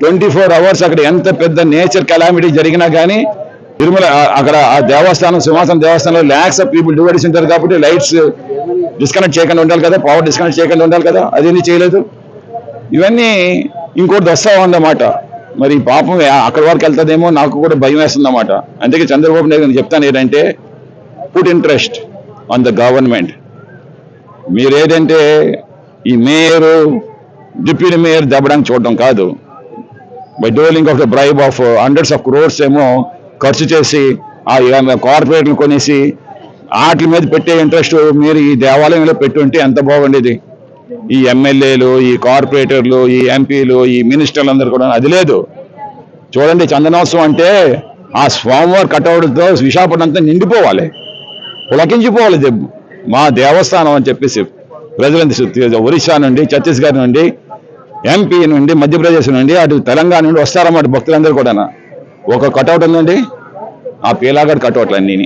Twenty four hours అక్కడ ఎంత పెద్ద నేచర్ కెలామిటీ జరిగినా కానీ తిరుమల అక్కడ ఆ దేవస్థానం సింహాసనం దేవస్థానంలో ల్యాక్స్ ఆఫ్ పీపుల్ డివైడ్స్ ఉంటారు కాబట్టి లైట్స్ డిస్కనెక్ట్ చేయకుండా ఉండాలి కదా పవర్ డిస్కనెక్ట్ చేయకుండా ఉండాలి కదా అదేంది చేయలేదు? ఇవన్నీ ఇంకోటి వస్తా ఉందన్నమాట మరి పాపం అక్కడి వరకు వెళ్తుందేమో నాకు కూడా భయం వేస్తుందన్నమాట. అందుకే చంద్రబాబు నాయుడు నేను చెప్తాను ఏంటంటే put interest on the government మీరేదంటే ఈ మేయర్ డిప్యూటీ మేయర్ దెబ్బడానికి చూడడం కాదు. By doling of the bribe of hundreds of crores ఏమో ఖర్చు చేసి ఆ కార్పొరేట్లు కొనేసి వాటి మీద పెట్టే ఇంట్రెస్ట్ మీరు ఈ దేవాలయంలో పెట్టుంటే ఎంత బాగుండేది. ఈ ఎమ్మెల్యేలు ఈ కార్పొరేటర్లు ఈ ఎంపీలు ఈ మినిస్టర్లు అందరు కూడా అది లేదు. చూడండి చందనోత్సవం అంటే ఆ స్వామివారి కట్టవడంతో విశాఖపట్నం అంతా నిండిపోవాలి. పులకించిపోవాలి మా దేవస్థానం అని చెప్పేసి ప్రజలంతా ఒరిస్సా నుండి ఛత్తీస్గఢ్ నుండి ఎంపీ నుండి మధ్యప్రదేశ్ నుండి అటు తెలంగాణ నుండి వస్తారన్నమాట భక్తులందరూ కూడా ఒక కటౌట్ ఉందండి. ఆ పీలాగడ్ కటౌట్లు అన్నీ